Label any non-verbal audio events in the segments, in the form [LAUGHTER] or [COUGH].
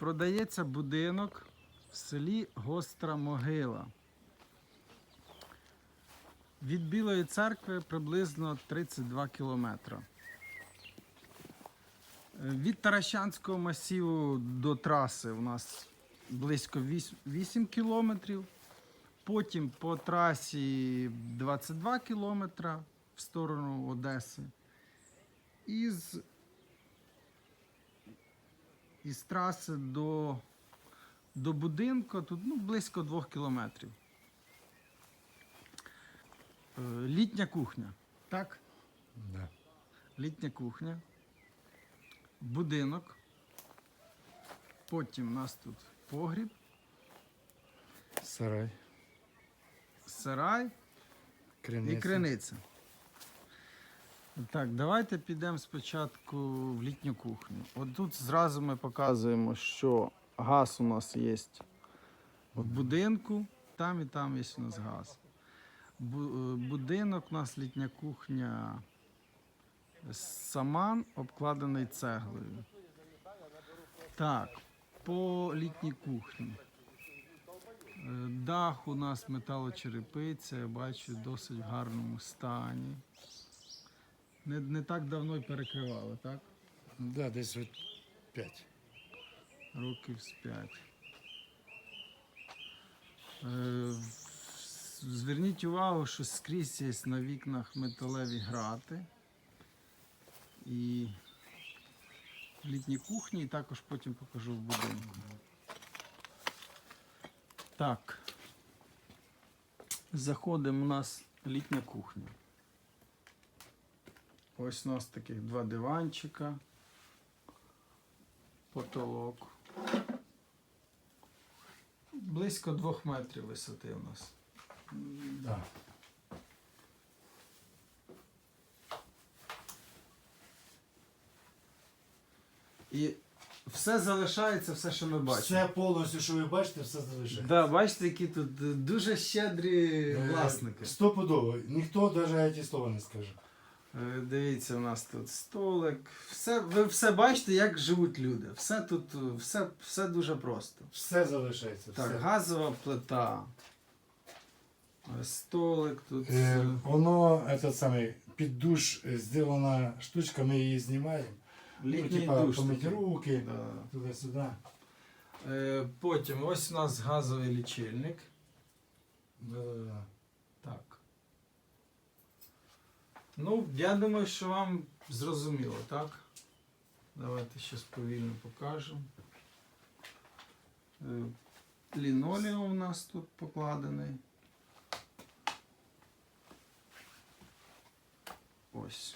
продається будинок в селі Гостра Могила. Від Білої церкви приблизно 32 кілометри. Від Таращанського масиву до траси у нас близько 8 кілометрів. Потім по трасі 22 кілометри в сторону Одеси. Із, із траси до, до будинку тут ну, близько 2 кілометрів. Е, Літня кухня. Так? Да. Літня кухня. Будинок. Потім у нас тут погріб, Сарай, сарай і криниця. Так, давайте підемо спочатку в літню кухню. От тут зразу ми показуємо, що газ у нас є в будинку, там і там є у нас газ. Е, Будинок у нас літня кухня саман обкладений цеглою. Так, по літній кухні. Е, Дах у нас металочерепиця, я бачу, досить в гарному стані. Не, не так давно й перекривали, так? Да, десь от 5. Років з 5. Е, зверніть увагу, що скрізь є на вікнах металеві грати. І в літній кухні, і також потім покажу в будинку. Так. Заходимо у нас літня кухня. Ось у нас таких два диванчика. Потолок. Близько двох метрів висоти у нас. Да. І все залишається, все, що ми бачимо. Все повністю, що ви бачите, все залишається. Да, бачите, які тут дуже щедрі Е, власники. Стопудово. Ніхто навіть ті слова не скаже. Е, Дивіться, у нас тут столик. Все, ви все бачите, як живуть люди. Все тут, все, все дуже просто. Все залишається. Так, все. газова плита. Столик тут. Е, воно, этот самий, під душ е, зроблена штучка, ми її знімаємо. Літній ну, душ. помити руки, Да. туди-сюди. Е, Потім ось у нас газовий лічильник. Да-да-да. Так. Ну, я думаю, що вам зрозуміло, так? Давайте щось повільно покажемо. Е, Лінолеум у нас тут покладений. Ось.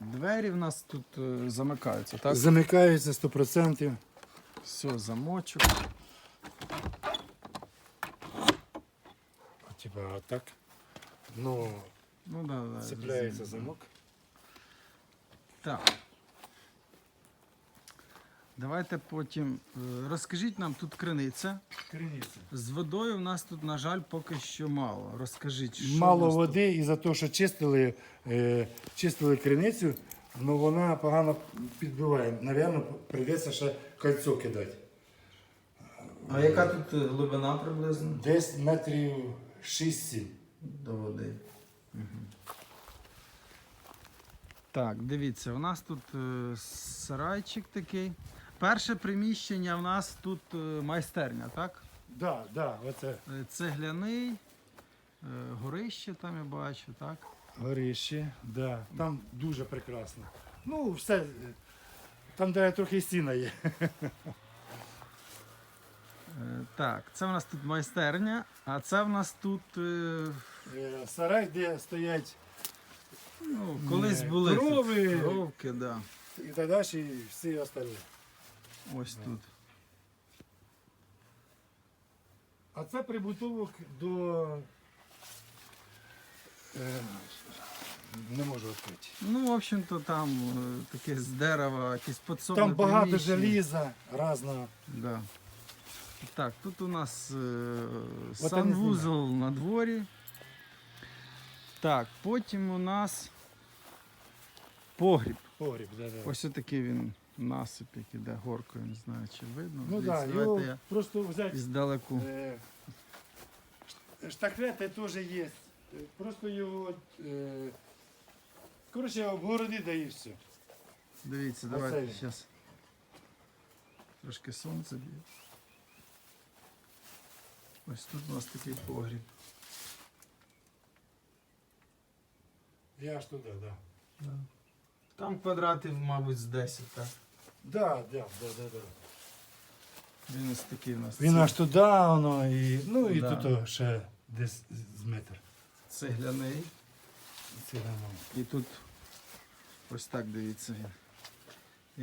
Двері в нас тут е, замикаються, так? Замикається 100%. Все, замочок. Типа отак. Ну, Ну да, да. цепляється замок. Так. Давайте потім. е, Розкажіть нам тут криниця. Криниця. З водою в нас тут, на жаль, поки що мало. Розкажіть, що в Мало нас води і за те, що чистили, е, чистили криницю, ну вона погано підбиває. Навірно, прийдеться ще кольцо кидати. А яка тут е, глибина приблизно Десь метрів 6-7. до води? Так, дивіться, у нас тут е, сарайчик такий. Перше приміщення у нас тут е, майстерня, так? Да, да, оце Е, Цегляний, е, горище там я бачу, так? горище, да. там дуже прекрасно. Ну, все, е, там, де трохи стіна є. [LAUGHS] Е, Так, це в нас тут майстерня, а це в нас тут. е, Е, Сарай, де стоять Ну, колись були тут корови. коровки, да. і так далі, і всі остальні. Ось тут. А це прибутовок до. Е, не можу відкрити. Ну, в общем-то, там е, таке з дерева, якісь підсобне Там багато приміщення. желіза разного. Да. Так, тут у нас е, От санвузол на дворі. Так, потім у нас погріб. Погріб, да, да. Ось отакий він насип, який іде горкою, не знаю, чи видно. Ну Дивіться, так, да, давайте його я просто взяти. іздалеку. Е, ш- теж є. Просто його. Е, коротше, обгороди да і все. Дивіться, Оце давайте він. зараз. Трошки сонце б'є. Ось тут у нас такий погріб. Я аж туди, так. Да. Там квадратів, мабуть, з 10, так? Да, да, да, да, да. Він ось такий у нас. Він аж туди, воно і. Ну і Да. тут ще десь з метр. цегляний. Це нормально. І тут ось так дивіться він.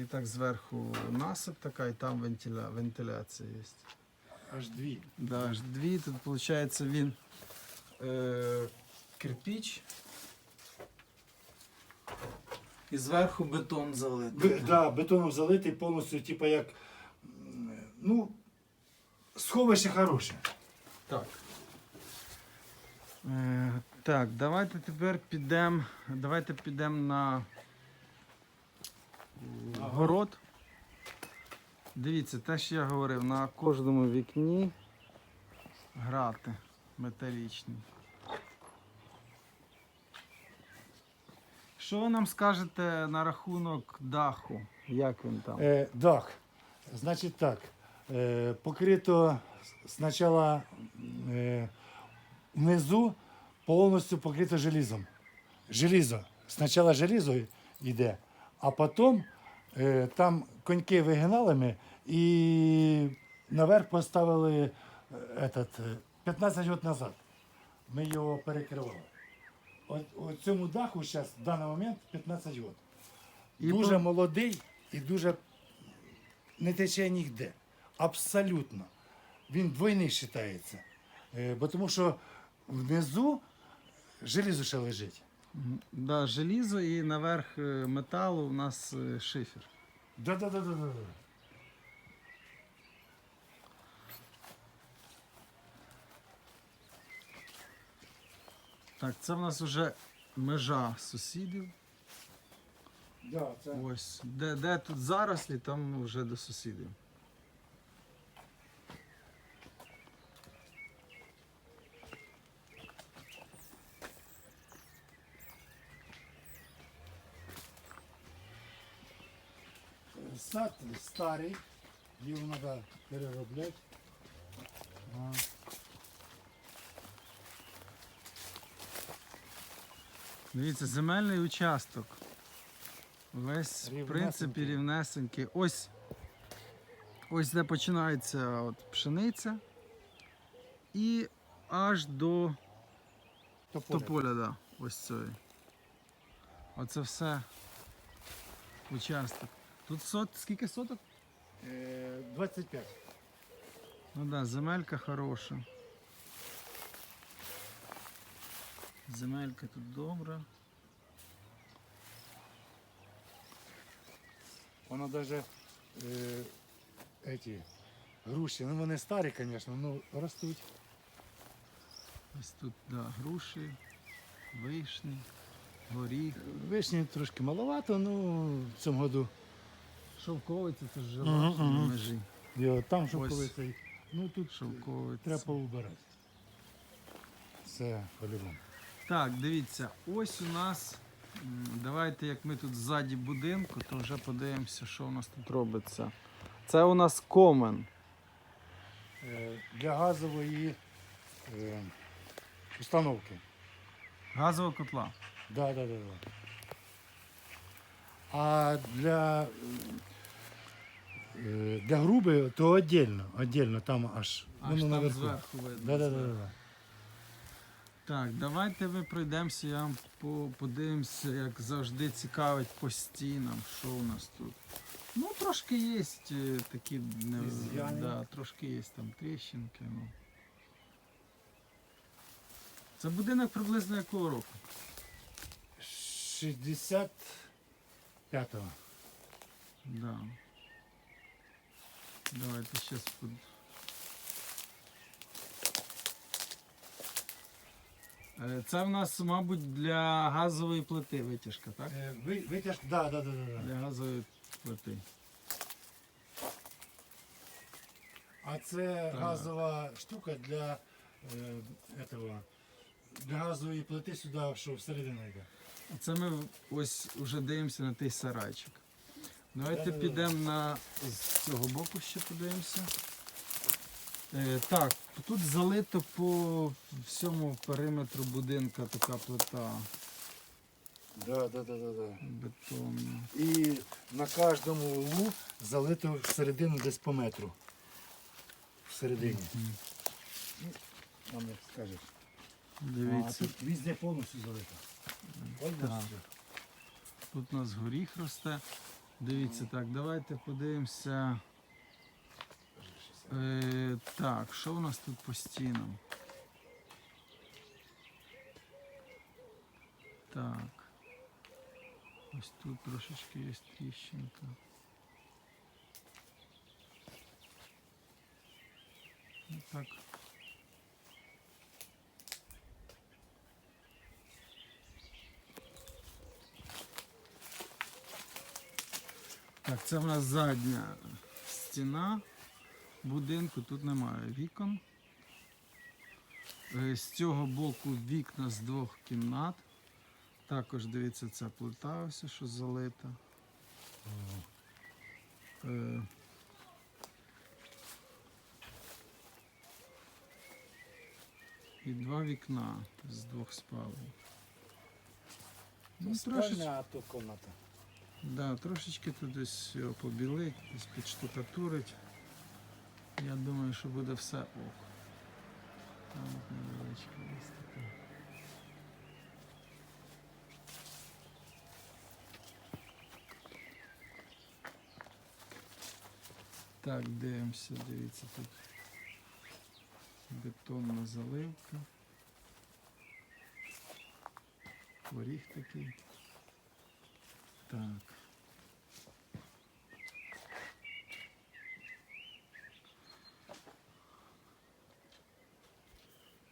І так зверху насип така, і там вентиля... вентиляція є. Аж дві. Да, аж дві. Тут виходить він е, кирпіч. І зверху бетон залитий. Б, да, бетоном залитий повністю, типу як. Ну, сховище хороше. Так. Е, так, давайте тепер підемо. Давайте підемо на Ага. город. Дивіться, те, що я говорив, на кожному вікні грати металічні. Що ви нам скажете на рахунок даху? Як він там? Е, дах. Значить так. Е, покрито спочатку е, внизу повністю покрито желізом. Желізо. Спочатку желізо йде, а потім там коньки вигиналими і наверх поставили е, этот, е, 15 років назад. Ми його перекривали. От, цьому даху зараз в даний момент 15 років. Дуже молодий і дуже не тече ніде. Абсолютно. Він двойний вважається. Е, бо тому що внизу желізо ще лежить. Да, желізо і наверх е, металу у нас е, шифер. Да-да-да-да-да. Так, це в нас вже межа сусідів. Да, це... Ось. Де, де тут зарослі, там вже до сусідів. Сад старий, його треба переробляти. А, Дивіться, земельний участок. Весь, в принципі, Рівнесенький. рівнесенький. Ось, ось де починається от пшениця. І аж до тополя. тополя, да, ось цієї. Оце все участок. Тут сот, скільки соток? Е, 25. Ну да, земелька хороша. Земелька тут добра. Воно навіть е, эти, груші, ну вони старі, звісно, ну ростуть. Ось тут да, груші, вишні, горіх. Вишні трошки маловато, ну в цьому году Шовковиця це ж Мгм, жила на мгм. межі. його там Ось. шовковицей. Ну тут Шовковиця. треба поубирати. Це по-любому. Так, дивіться, ось у нас. м, Давайте, як ми тут ззаді будинку, то вже подивимося, що у нас тут робиться. Це у нас комен. Е, Для газової е, установки. Газова котла. Да, да, да, да. А для, для груби то віддільно, віддільно, там аж, Аж воно там наверху. зверху видно. Да, да, да, да. Так, давайте ми пройдемося, я вам по- подивимося, як завжди цікавить по стінам, що у нас тут. Ну, трошки є такі не, Із'яни. да, трошки є там тріщинки. Ну. Це будинок приблизно якого року? 65-го. Да. Давайте зараз под... Е, Це в нас, мабуть, для газової плити витяжка, так? Е, ви- Витяжка, да, да, да, да, да. Для газової плити. А це Так. газова штука для, е, этого, для газової плити сюди, що всередину йде. Це ми ось вже дивимося на той сарайчик. Давайте підемо на з цього боку ще подивимося. Е, так, тут залито по всьому периметру будинка така плита Да, да, да, да, да. бетонна. І на кожному углу залито всередину десь по метру. Всередині. Мгм. Нам як скажеш. А Дивіться, тут везде повністю залито. Повністю. тут у нас горіх росте. Дивіться, так, давайте подивимося. Е, так, що у нас тут по стінам? Так. Ось тут трошечки є тріщинка. Так. Так, це в нас задня стіна будинку, тут немає вікон. Е, З цього боку вікна з двох кімнат. Також дивіться, ця плита ось що залита. Е, І два вікна з двох спалень. Ну, Спальня, а то кімната. Да, трошечки тут десь побілить, підштукатурить. Я думаю, що буде все ок. Там от невеличка ось така. Так, дивимося, дивіться тут. Бетонна заливка. Поріг такий. Так.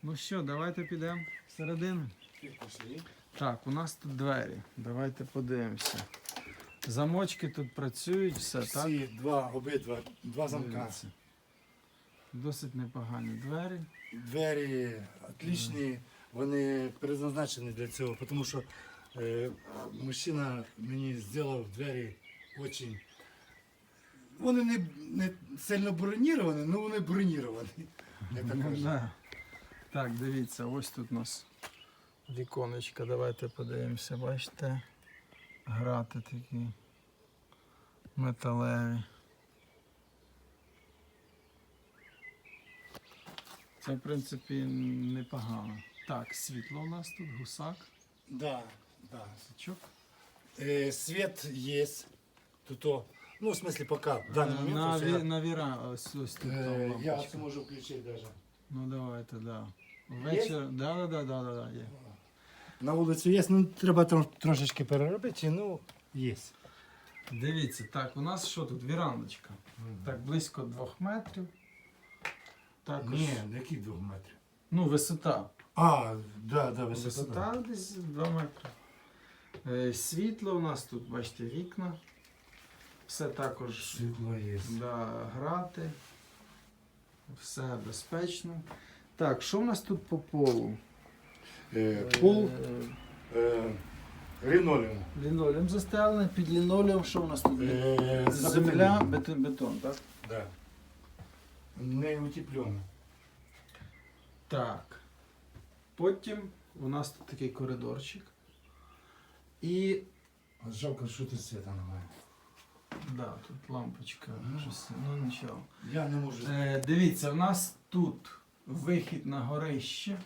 Ну що, давайте підемо всередину. Так, у нас тут двері. Давайте подивимося. Замочки тут працюють, все, так? Всі два, обидва, два замка. Дивіться. Досить непогані двері. Двері отлічні, вони предназначені для цього, тому що мужчина мені зробив двері дуже. Вони не, не сильно броніровані, але вони броніровані. Я так кажу. Да. Так, дивіться, ось тут у нас віконечка. Давайте подивимося, бачите? Грати такі металеві. Це, в принципі, непогано. Так, світло у нас тут, гусак, Да, да. сачок. Е, світ є. Тут, о, ну, в смысле, поки в даний момент. на, ві, я- на віра, ось, ось тут. там Е, я лампочка. це можу включити навіть. Ну давайте, да. Вечір. Да, да, да, да, да, да, є. На вулицю є, ну треба тро- трошечки переробити, ну є. Дивіться, так, у нас що тут? Вірандочка. Так, близько двох метрів. Також. Ні, яких двох метрів? Ну, висота. А, да, да, висота. Висота десь 2 метри. Е, світло у нас тут, бачите, вікна. Все також Світло є. да, грати. Все безпечно. Так, що в нас тут по полу? Е, пол Е, е, лінолеум. Лінолеум застелений, під лінолеум що у нас тут? Е, Земля, бетон, бетон, так? Да. Не утеплено. Так. Потім у нас тут такий коридорчик. І. Жалко, що тут світа немає. Да, тут лампочка. Щось, ну нічого. Я не можу. Е, дивіться, у нас тут вихід на горище.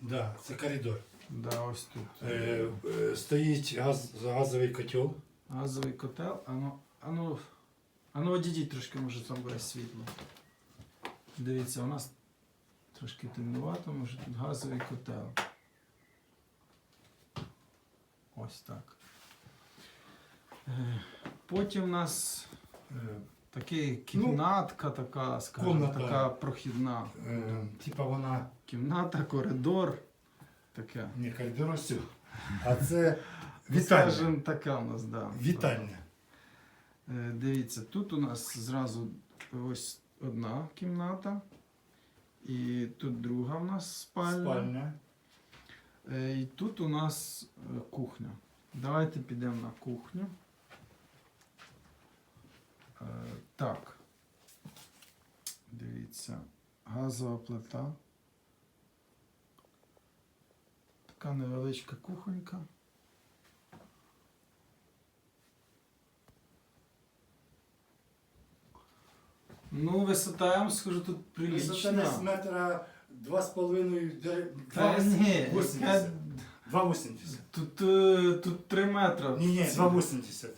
Да, це коридор. Да, ось тут. Е, е, стоїть газ, газовий котел. Газовий котел. Ану, ану, ану одійдіть трошки, може там буде світло. Дивіться, у нас трошки темнувато, може тут газовий котел. Ось так. Е, Потім у нас Е, такий кімнатка, така, скажімо, комната. така прохідна. е, типа вона Кімната, коридор. таке. Ні, коридор ось. А [LAUGHS] це вітальня. Скажем, така у нас, да. Вітальня. Е, Дивіться, тут у нас зразу ось одна кімната. І тут друга у нас спальня. Спальня. Е, І тут у нас е, кухня. Давайте підемо на кухню. Е, Так. Дивіться. Газова плита. Така невеличка кухонька. Ну, висота, я вам скажу, тут Висота десь метра два з половиною. де- Та два ні, вісімдесят. яка- Два вісімдесят. тут, е, тут 3 метри. Ні, ні, Ці- два вісімдесят.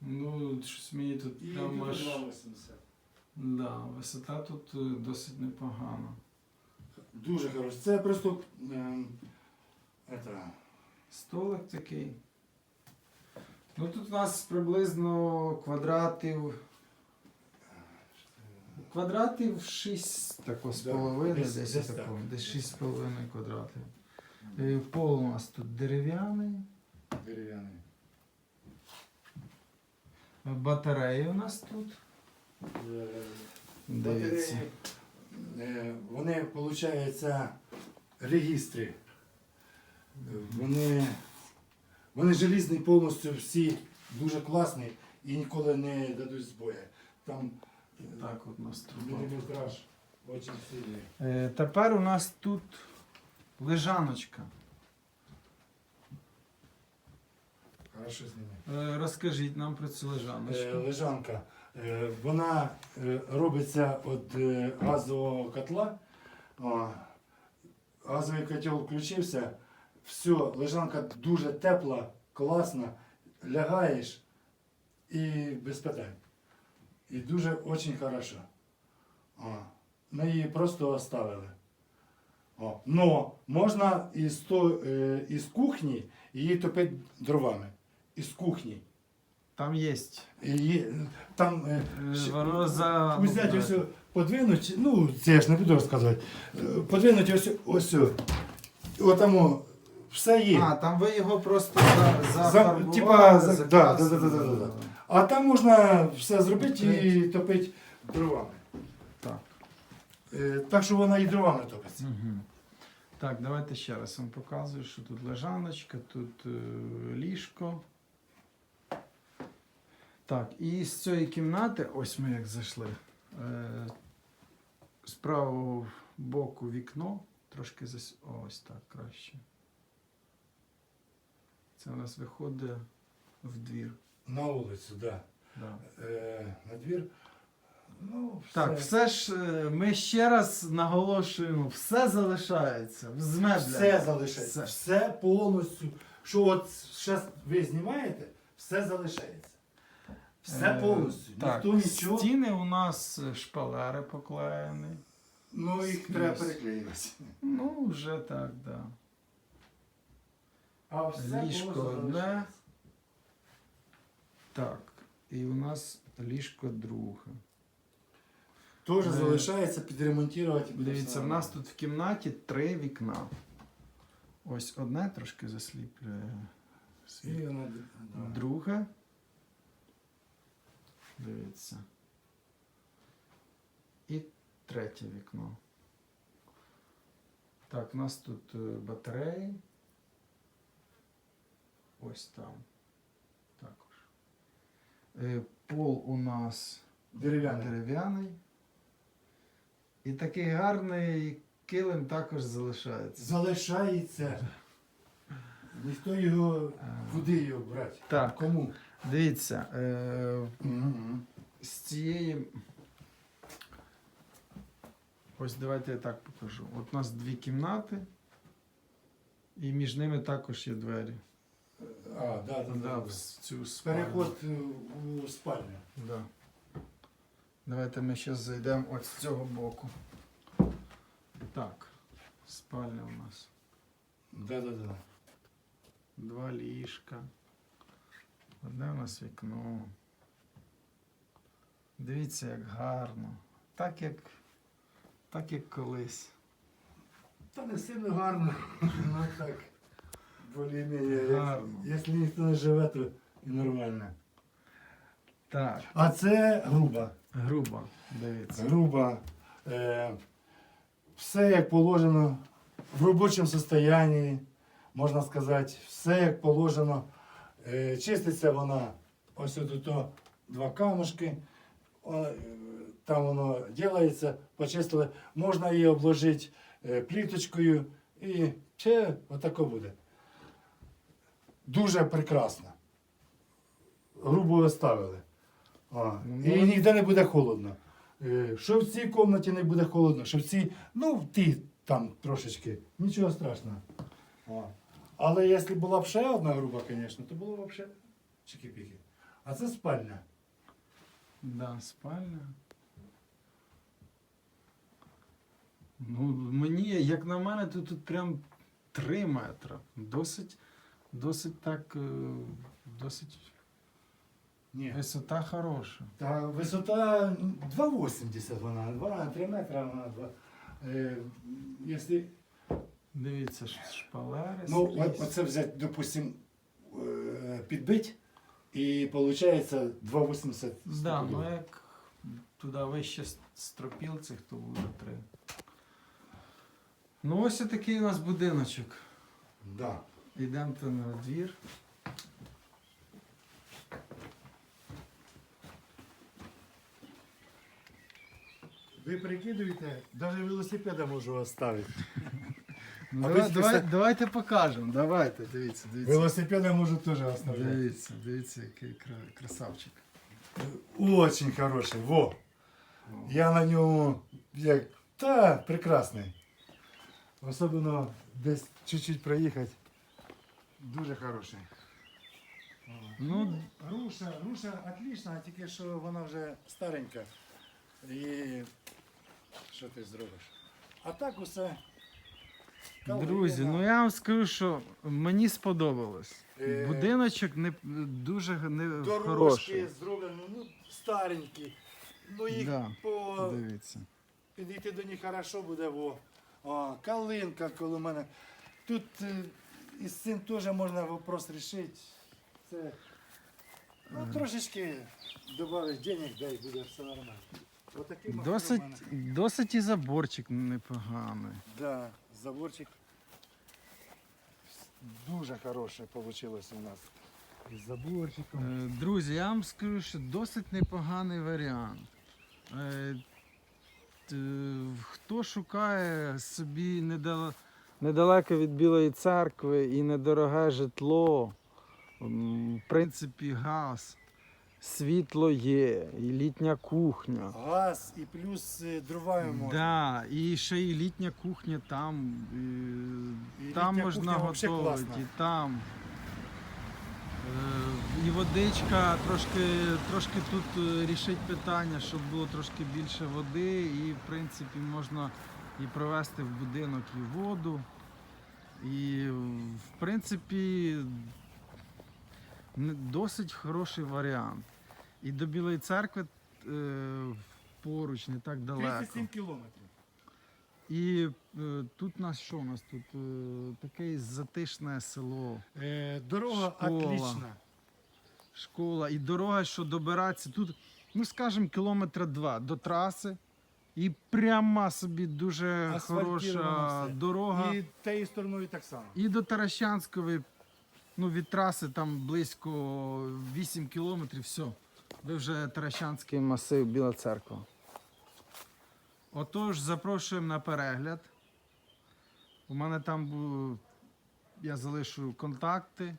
Ну, щось мені тут І прям аж. два вісімдесят. Да, висота тут е, досить непогана. Дуже хороше. Це просто ем, это, Столик такий. Ну тут у нас приблизно квадратів. Квадратів 6 тако з Да, половиною, десь- десь, десь тако, так. десь 6 з половиною квадратів. Е, Пол у нас тут дерев'яний. дерев'яний. Батареї у нас тут. Е, Дивіться. батареї, е, Вони, виходить, регістри. Вони, вони желізні повністю всі дуже класні і ніколи не дадуть збою. Там е, Так от у нас труба. міліметраж дуже сильний. Е, Тепер у нас тут лежаночка. Хорошо. Е, Розкажіть нам про цю Е, лежаночку. Лежанка. Е, Вона е, робиться від е, газового котла. О, Газовий котел включився. Все, лежанка дуже тепла, класна. Лягаєш і без питань. І дуже дуже хорошо. О, Ми її просто оставили. О, но можна із, то, е, із кухні її топити дровами. Із кухні. Там є. І там е, Е, Воно за. взяти ось подвинуть, ну це я ж не буду розказувати. Е, Подвинуть ось ось. Отамо все є. А, там ви його просто за, За- зафарбували, типа, за- да, да, да, да, да, да. А там можна все зробити і топити дровами. Так. Е, Так що вона і дровами топиться. Угу. Так, давайте ще раз вам показую, що тут лежаночка, тут е, ліжко. Так, і з цієї кімнати, ось ми як зайшли. Е, з правого боку вікно, трошки зас... ось так краще. Це у нас виходить в двір. На вулицю, да. Да. Е, на двір. Ну, все. Так, все ж е, ми ще раз наголошуємо, все залишається з меблями. Все залишається. Все. Все повністю. Що от зараз ви знімаєте, все залишається. Все Е, повністю. Так, Ніхто нічого. Стіни у нас е, шпалери поклеєні. Ну, їх Скрізь. треба переклеювати. Ну, вже так, да. А все Ліжко повністю одне. залишається. Так. І у нас ліжко друге. Теж Е, залишається підремонтувати. Дивіться, в нас тут в кімнаті три вікна. Ось одне трошки засліплює І світ. воно, да. Друге. Дивіться. І третє вікно. Так, у нас тут е, батареї. Ось там. Е, Пол у нас Дерев'яне. дерев'яний. І такий гарний килим також залишається. Залишається. Ніхто його. Е, Куди його брати? Так, Кому? дивіться, е, з цієї. Ось давайте я так покажу. От у нас дві кімнати, і між ними також є двері. А, да, да, да, в цю спальню. Переход е, у спальню. Да. Давайте ми зараз зайдемо от з цього боку. Так, спальня у нас. Да, да, да. Два ліжка. Одне у нас вікно. Дивіться, як гарно. Так як, так як колись. Та не сильно гарно. [LAUGHS] Ну так. Более-менее. Гарно. Якщо ніхто не живе, то і нормально. Так, А це груба. грубо, дивіться. Груба. Е, все як положено в робочому стані, можна сказати, все як положено. Е, чиститься вона ось тут то два камушки. О, е, Там воно ділається, почистили. Можна її обложити е, пліточкою і ще отако буде. Дуже прекрасно. Грубо оставили. А, Ну, і ніде не буде холодно. Е, Що в цій кімнаті не буде холодно, що в цій, ну в тій там трошечки, нічого страшного. О. Але якщо була б ще одна груба, звісно, то було б взагалі чики-піки. А це спальня. Да, спальня. Ну, мені, як на мене, то тут прям 3 метри. Досить, досить так, е, досить Ні. висота хороша. Та висота 2,80 вона, 2, 3 метри вона. 2. Е, якщо, Дивіться, ш- шпалери. ну, скрізь. от- оце взяти, допустим, е, підбить, і виходить 2,80. Да, ну як туди вище с- стропіл цих, то буде 3. Ну ось такий у нас будиночок. Да. Йдемо на двір. Ви прикидуєте, навіть велосипеда можу оставити. Ну, А давай, ви давай, списали- давайте покажемо. Давайте, дивіться, дивіться. Велосипеда можу теж оставити. Дивіться, дивіться, який кра- красавчик. Очень хороший. Во. Я на ньому як. Та, прекрасний. Особливо десь чуть-чуть проїхати. Дуже хороший. Ну, Руша, руша отлічна, тільки що вона вже старенька. І що ти зробиш? А так усе. друзі, ну я вам скажу, що мені сподобалось. Е, Будиночок не дуже не Дорожки хороший. зроблені, ну, старенькі. Ну їх Да, по Дивіться. підійти до них хорошо буде. Во. О, калинка коло мене. Тут е, із цим теж можна вопрос рішити. Це ну, трошечки додати денег, дай буде все нормально. Отакий махер у Досить, мене. досить і заборчик непоганий. Да, заборчик дуже хороший вийшло у нас. Із заборчиком. Е, Друзі, я вам скажу, що досить непоганий варіант. Е, т- Хто шукає собі недал- недалеко від Білої церкви і недороге житло, в принципі, газ, світло є, і літня кухня. Газ і плюс е, дрова можна. Да, і ще і літня кухня там. І, І там літня можна кухня вообще готувати, класна. і там. Е, І водичка трошки, трошки тут е, рішить питання, щоб було трошки більше води, і в принципі можна і провести в будинок і воду. І в принципі досить хороший варіант. І до Білої церкви е, поруч, не так далеко. 37 кілометрів. І е, тут у нас що у нас тут? Е, таке затишне село, Е, дорога Школа. отлічна. школа і дорога, що добиратися. Тут, ну скажімо, кілометра два до траси. І пряма собі дуже хороша все. дорога. І... Тією стороною так само. І до Таращанської, ну від траси там близько 8 кілометрів, все. Ви вже Таращанський масив, Біла церква. Отож, запрошуємо на перегляд. У мене там я залишу контакти.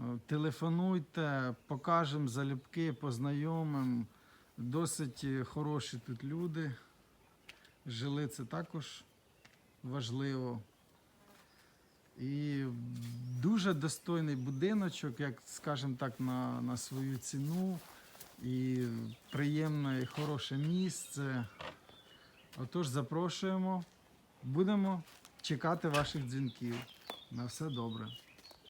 Е, Телефонуйте, покажемо залюбки, познайомимо. Досить е, хороші тут люди. Жили це також важливо. І дуже достойний будиночок, як скажімо так, на, на свою ціну. І приємне і хороше місце. Отож, запрошуємо. Будемо чекати ваших дзвінків. На все добре.